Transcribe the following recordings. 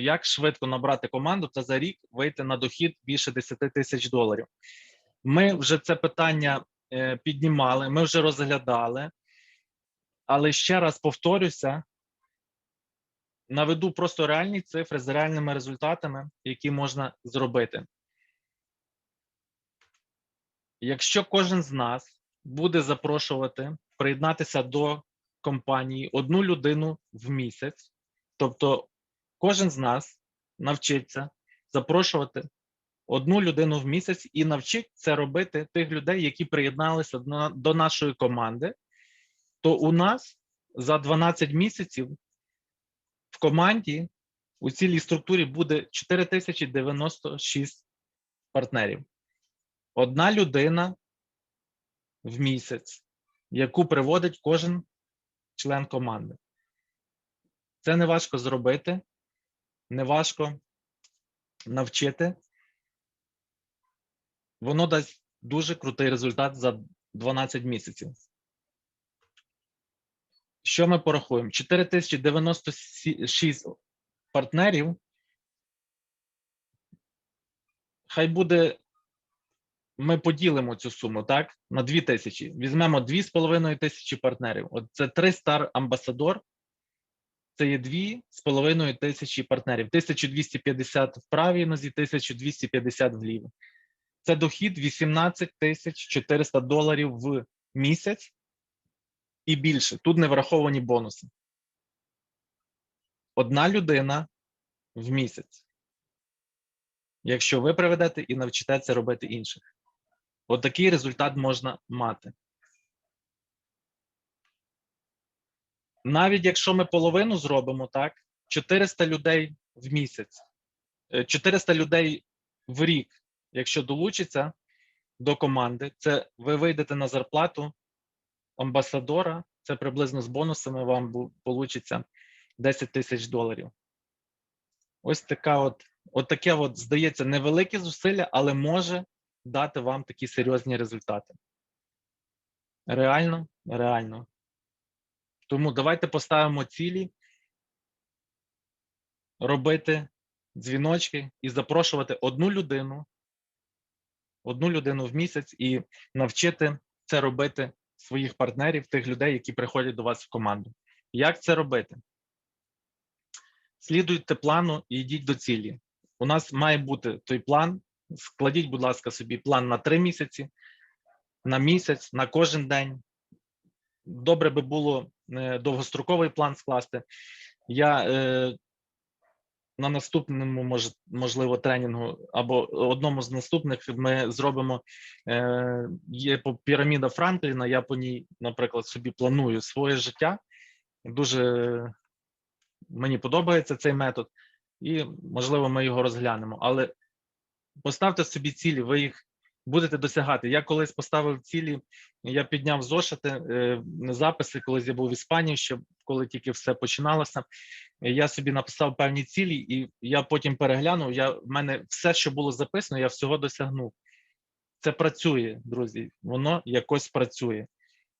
як швидко набрати команду та за рік вийти на дохід більше 10 тисяч доларів. Ми вже це питання е, піднімали, ми вже розглядали, але ще раз повторюся, наведу просто реальні цифри з реальними результатами, які можна зробити. Якщо кожен з нас буде запрошувати приєднатися до компанії одну людину в місяць, тобто кожен з нас навчиться запрошувати одну людину в місяць і навчить це робити тих людей, які приєдналися до, нашої команди, то у нас за 12 місяців в команді у цілій структурі буде 4096 партнерів. Одна людина в місяць, яку приводить кожен член команди. Це не важко зробити, не важко навчити. Воно дасть дуже крутий результат за 12 місяців. Що ми порахуємо? 4096 партнерів. Хай буде, ми поділимо цю суму, так? На 2 тисячі. Візьмемо 2,5 тисячі партнерів. От це 3 Star Ambassador. Це є 2,5 тисячі партнерів. 1250 в правій нозі, 1250 вліво. Це дохід 18 тисяч 400 доларів в місяць і більше. Тут не враховані бонуси. Одна людина в місяць. Якщо ви приведете і навчите це робити інших. Отакий результат можна мати. Навіть якщо ми половину зробимо, так, 400 людей в місяць, е, 400 людей в рік, якщо долучиться до команди, це ви вийдете на зарплату амбасадора, це приблизно з бонусами вам получиться 10 тисяч доларів. Ось така от, от таке от, здається, невелике зусилля, але може дати вам такі серйозні результати. Реально, реально. Тому давайте поставимо цілі, робити дзвіночки і запрошувати одну людину, одну людину в місяць і навчити це робити своїх партнерів, тих людей, які приходять до вас в команду. Як це робити? Слідуйте плану і йдіть до цілі. У нас має бути той план. Складіть, будь ласка, собі план на три місяці, на місяць, на кожен день. Добре би було довгостроковий план скласти. Я е, на наступному, мож, можливо, тренінгу або одному з наступних ми зробимо е, є піраміда Франкліна. Я по ній, наприклад, собі планую своє життя. Дуже мені подобається цей метод, і можливо, ми його розглянемо. Але поставте собі цілі, ви їх будете досягати. Я колись поставив цілі, я підняв зошити, е, записи, колись я був в Іспанії, ще коли тільки все починалося. Я собі написав певні цілі, і я потім переглянув. Я в мене все, що було записано, я всього досягнув. Це працює, друзі. Воно якось працює.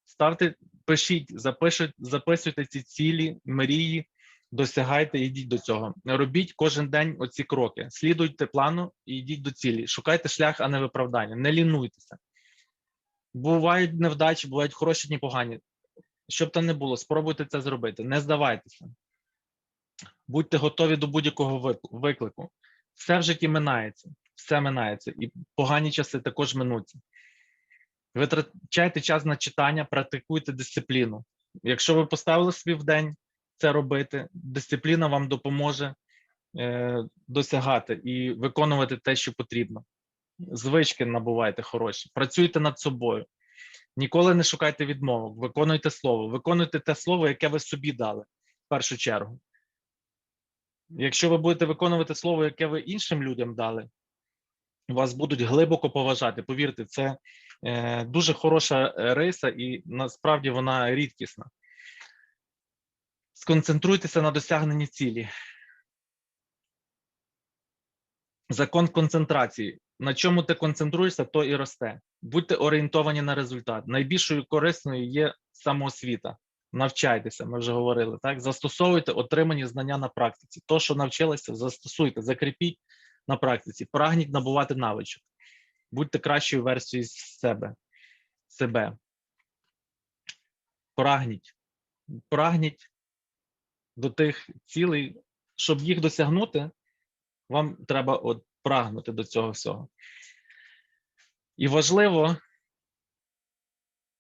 Ставте, пишіть, запишіть, записуйте ці цілі, мрії, досягайте, йдіть до цього. Робіть кожен день оці кроки. Слідуйте плану і йдіть до цілі. Шукайте шлях, а не виправдання. Не лінуйтеся. Бувають невдачі, бувають хороші, дні погані. Щоб там не було, спробуйте це зробити. Не здавайтеся. Будьте готові до будь-якого виклику. Все в житті минається, все минається, і погані часи також минуться. Витрачайте час на читання, практикуйте дисципліну. Якщо ви поставили собі в день це робити, дисципліна вам допоможе е, досягати і виконувати те, що потрібно. Звички набувайте хороші, працюйте над собою. Ніколи не шукайте відмовок, виконуйте слово, виконуйте те слово, яке ви собі дали в першу чергу. Якщо ви будете виконувати слово, яке ви іншим людям дали, вас будуть глибоко поважати. Повірте, це е, дуже хороша риса, і насправді вона рідкісна. Сконцентруйтеся на досягненні цілі. Закон концентрації. На чому ти концентруєшся, то і росте. Будьте орієнтовані на результат. Найбільшою корисною є самоосвіта. навчайтеся, ми вже говорили, так? Застосовуйте отримані знання на практиці. То, що навчилися, застосуйте, закріпіть на практиці, прагніть набувати навичок. Будьте кращою версією себе. себе. Прагніть. Прагніть до тих цілей, щоб їх досягнути, вам треба от прагнути до цього всього. І важливо,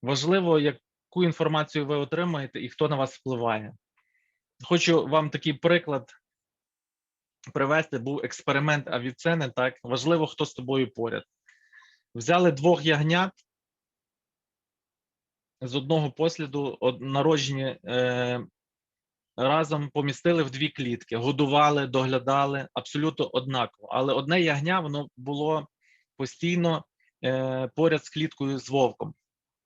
важливо, яку інформацію ви отримаєте і хто на вас впливає. Хочу вам такий приклад привести. Був експеримент Авіцени. Так, важливо, хто з тобою поряд. Взяли двох ягнят з одного посліду, од- народжені е, разом помістили в дві клітки, годували, доглядали абсолютно однаково. Але одне ягня воно було постійно е, поряд з кліткою з вовком.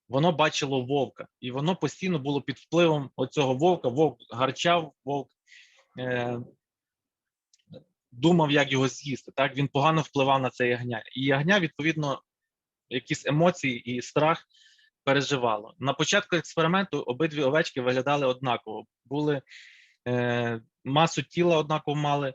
Воно бачило вовка, і воно постійно було під впливом оцього вовка. Вовк гарчав, вовк е, думав, як його з'їсти. Так він погано впливав на це ягня. І ягня, відповідно, якісь емоції і страх переживало. На початку експерименту обидві овечки виглядали однаково. Були е, масу тіла однаково мали,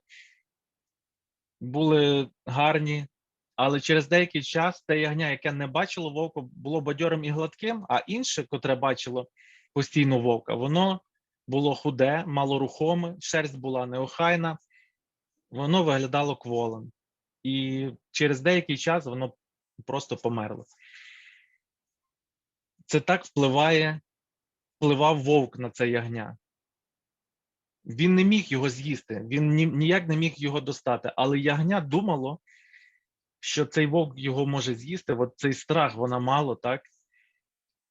були гарні, але через деякий час те ягня, яке не бачило вовка, було бадьорим і гладким, а інше, котре бачило постійно вовка, воно було худе, малорухоме, шерсть була неохайна, воно виглядало кволим. І через деякий час воно просто померло. Це так впливає, впливав вовк на це ягня. Він не міг його з'їсти, він ні, ніяк не міг його достати, але ягня думало, що цей вовк його може з'їсти. От цей страх вона мало, так?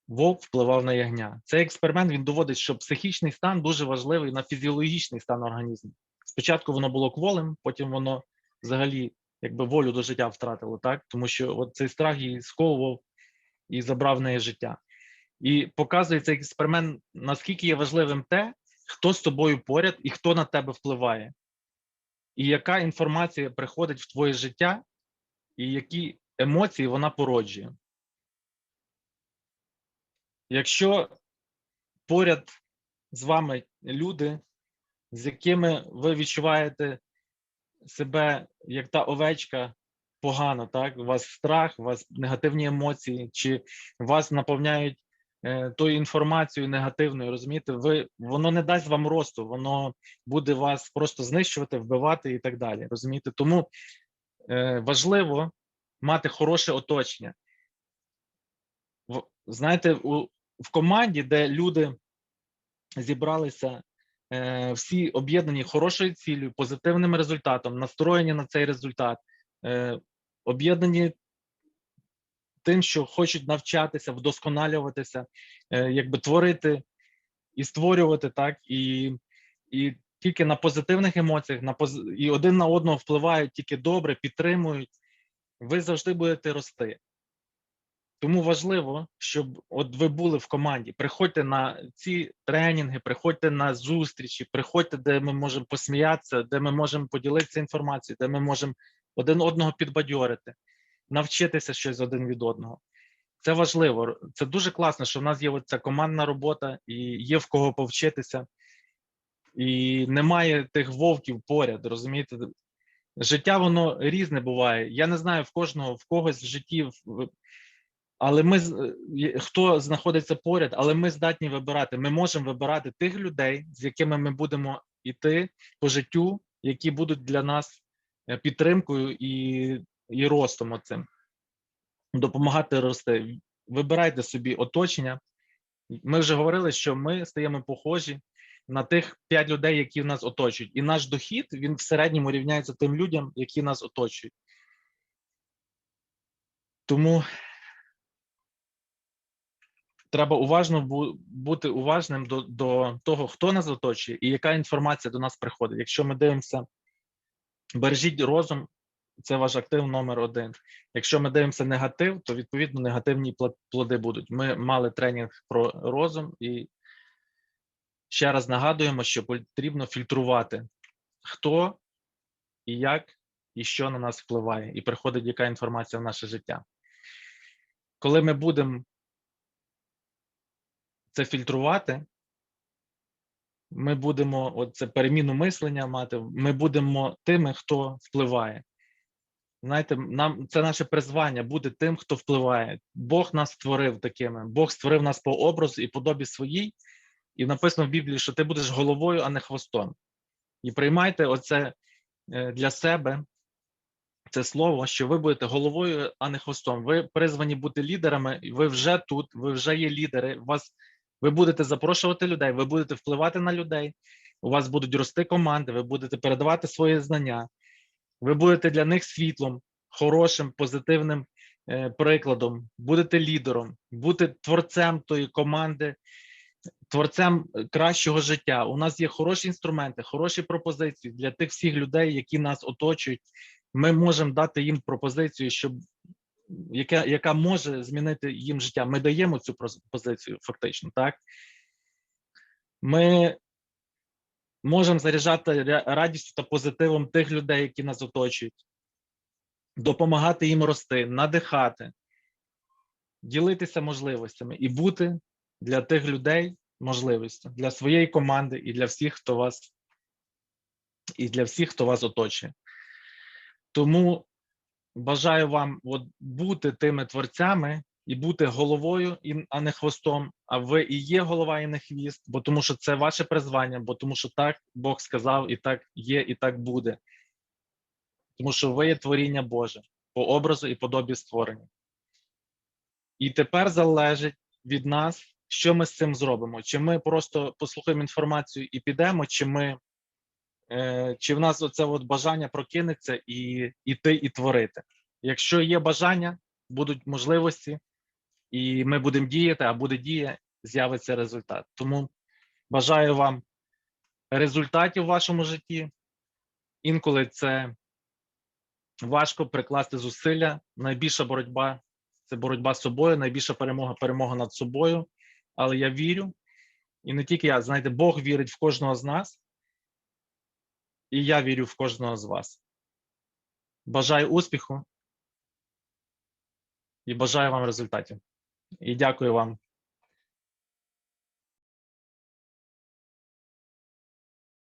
Вовк впливав на ягня. Цей експеримент він доводить, що психічний стан дуже важливий на фізіологічний стан організму. Спочатку воно було кволим, потім воно взагалі якби волю до життя втратило, так? Тому що от цей страх її сковував і забрав в неї життя. І показує цей експеримент, наскільки є важливим те, хто з тобою поряд і хто на тебе впливає, і яка інформація приходить в твоє життя, і які емоції вона породжує. Якщо поряд з вами люди, з якими ви відчуваєте себе як та овечка погано, так? У вас страх, у вас негативні емоції, чи вас наповняють тою інформацією негативною, розумієте, ви воно не дасть вам росту, воно буде вас просто знищувати, вбивати і так далі. Розумієте? Тому е, важливо мати хороше оточення. В, знаєте, у, в команді, де люди зібралися е, всі об'єднані хорошою цілею, позитивним результатом, настроєні на цей результат, е, об'єднані тим, що хочуть навчатися, вдосконалюватися, е, якби творити і створювати так, і, і тільки на позитивних емоціях, на поз... і один на одного впливають тільки добре, підтримують, ви завжди будете рости. Тому важливо, щоб от ви були в команді. Приходьте на ці тренінги, приходьте на зустрічі, приходьте, де ми можемо посміятися, де ми можемо поділитися інформацією, де ми можемо один одного підбадьорити, навчитися щось один від одного. Це важливо. Це дуже класно, що в нас є ця командна робота і є в кого повчитися, і немає тих вовків поряд. Розумієте, життя воно різне буває. Я не знаю в кожного, в когось в житті. Але ми хто знаходиться поряд, але ми здатні вибирати. Ми можемо вибирати тих людей, з якими ми будемо йти по життю, які будуть для нас е, підтримкою і, і ростом оцим. Допомагати рости. Вибирайте собі оточення. Ми вже говорили, що ми стаємо похожі на тих п'ять людей, які нас оточують. І наш дохід він в середньому рівняється тим людям, які нас оточують. Тому треба уважно бути уважним до, до того, хто нас оточує і яка інформація до нас приходить. Якщо ми дивимося, бережіть розум, це ваш актив номер один. Якщо ми дивимося негатив, то відповідно негативні плоди будуть. Ми мали тренінг про розум і ще раз нагадуємо, що потрібно фільтрувати, хто і як і що на нас впливає, і приходить яка інформація в наше життя. Коли ми будемо це фільтрувати, ми будемо оце переміну мислення мати, ми будемо тими, хто впливає. Знаєте, нам це наше призвання бути тим, хто впливає. Бог нас створив такими. Бог створив нас по образу і подобі своїй, і написано в Біблії, що ти будеш головою, а не хвостом. І приймайте оце е, для себе це слово, що ви будете головою, а не хвостом. Ви призвані бути лідерами, і ви вже тут, ви вже є лідери. Вас ви будете запрошувати людей, ви будете впливати на людей. У вас будуть рости команди, ви будете передавати свої знання. Ви будете для них світлом, хорошим, позитивним е, прикладом, будете лідером, будете творцем тої команди, творцем кращого життя. У нас є хороші інструменти, хороші пропозиції для тих всіх людей, які нас оточують. Ми можемо дати їм пропозицію, щоб яка, яка може змінити їм життя. Ми даємо цю пропозицію, фактично, так? Ми можемо заряджати радістю та позитивом тих людей, які нас оточують, допомагати їм рости, надихати, ділитися можливостями і бути для тих людей можливістю, для своєї команди і для всіх, хто вас і для всіх, хто вас оточує. Тому бажаю вам от бути тими творцями і бути головою, і- а не хвостом. А ви і є голова, і не хвіст, бо тому що це ваше призвання, бо тому що так Бог сказав, і так є, і так буде. Тому що ви є творіння Боже по образу і подобі створення. І тепер залежить від нас, що ми з цим зробимо. Чи ми просто послухаємо інформацію і підемо, чи ми е, чи в нас оце от бажання прокинеться і іти і творити. Якщо є бажання, будуть можливості, і ми будемо діяти, а буде дія, з'явиться результат. Тому бажаю вам результатів в вашому житті. Інколи це важко прикласти зусилля. Найбільша боротьба це боротьба з собою, найбільша перемога перемога над собою. Але я вірю, і не тільки я, знаєте, Бог вірить в кожного з нас, і я вірю в кожного з вас. Бажаю успіху і бажаю вам результатів. І дякую вам